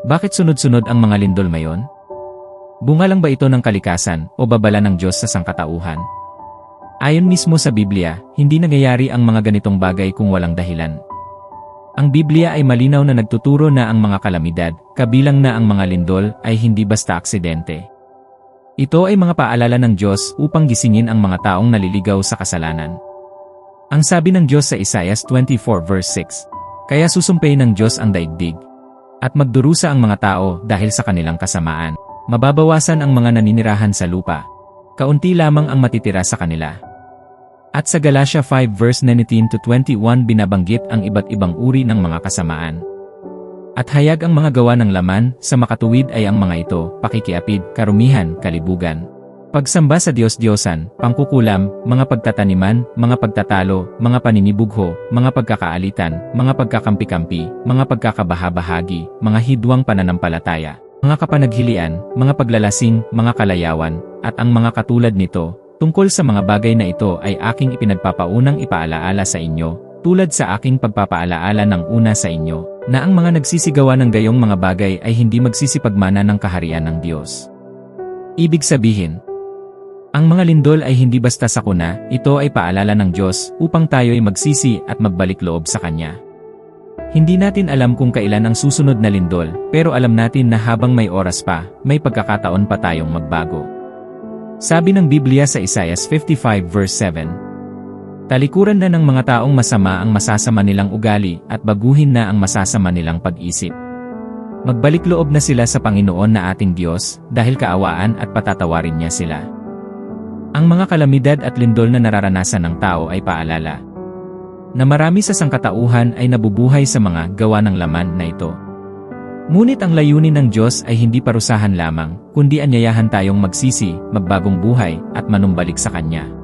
Bakit sunod-sunod ang mga lindol mayon? Bunga lang ba ito ng kalikasan o babala ng Diyos sa sangkatauhan? Ayon mismo sa Biblia, hindi nangyayari ang mga ganitong bagay kung walang dahilan. Ang Biblia ay malinaw na nagtuturo na ang mga kalamidad, kabilang na ang mga lindol, ay hindi basta aksidente. Ito ay mga paalala ng Diyos upang gisingin ang mga taong naliligaw sa kasalanan. Ang sabi ng Diyos sa Isaiah 24 verse 6, Kaya susumpay ng Diyos ang daigdig, at magdurusa ang mga tao dahil sa kanilang kasamaan. Mababawasan ang mga naninirahan sa lupa. Kaunti lamang ang matitira sa kanila. At sa Galatia 5 verse 19 to 21 binabanggit ang iba't ibang uri ng mga kasamaan. At hayag ang mga gawa ng laman, sa makatuwid ay ang mga ito, pakikiapid, karumihan, kalibugan. Pagsamba sa Diyos-Diyosan, pangkukulam, mga pagtataniman, mga pagtatalo, mga paninibugho, mga pagkakaalitan, mga pagkakampi-kampi, mga pagkakabahabahagi, mga hidwang pananampalataya, mga kapanaghilian, mga paglalasing, mga kalayawan, at ang mga katulad nito, Tungkol sa mga bagay na ito ay aking ipinagpapaunang ipaalaala sa inyo, tulad sa aking pagpapaalaala ng una sa inyo, na ang mga nagsisigawa ng gayong mga bagay ay hindi magsisipagmana ng kaharian ng Diyos. Ibig sabihin, mga lindol ay hindi basta sakuna, ito ay paalala ng Diyos upang tayo ay magsisi at magbalik loob sa Kanya. Hindi natin alam kung kailan ang susunod na lindol, pero alam natin na habang may oras pa, may pagkakataon pa tayong magbago. Sabi ng Biblia sa Isaiah 55 verse 7, Talikuran na ng mga taong masama ang masasama nilang ugali at baguhin na ang masasama nilang pag-isip. Magbalik loob na sila sa Panginoon na ating Diyos dahil kaawaan at patatawarin niya sila. Ang mga kalamidad at lindol na nararanasan ng tao ay paalala na marami sa sangkatauhan ay nabubuhay sa mga gawa ng laman na ito. Ngunit ang layunin ng Diyos ay hindi parusahan lamang, kundi anyayahan tayong magsisi, magbagong buhay, at manumbalik sa Kanya.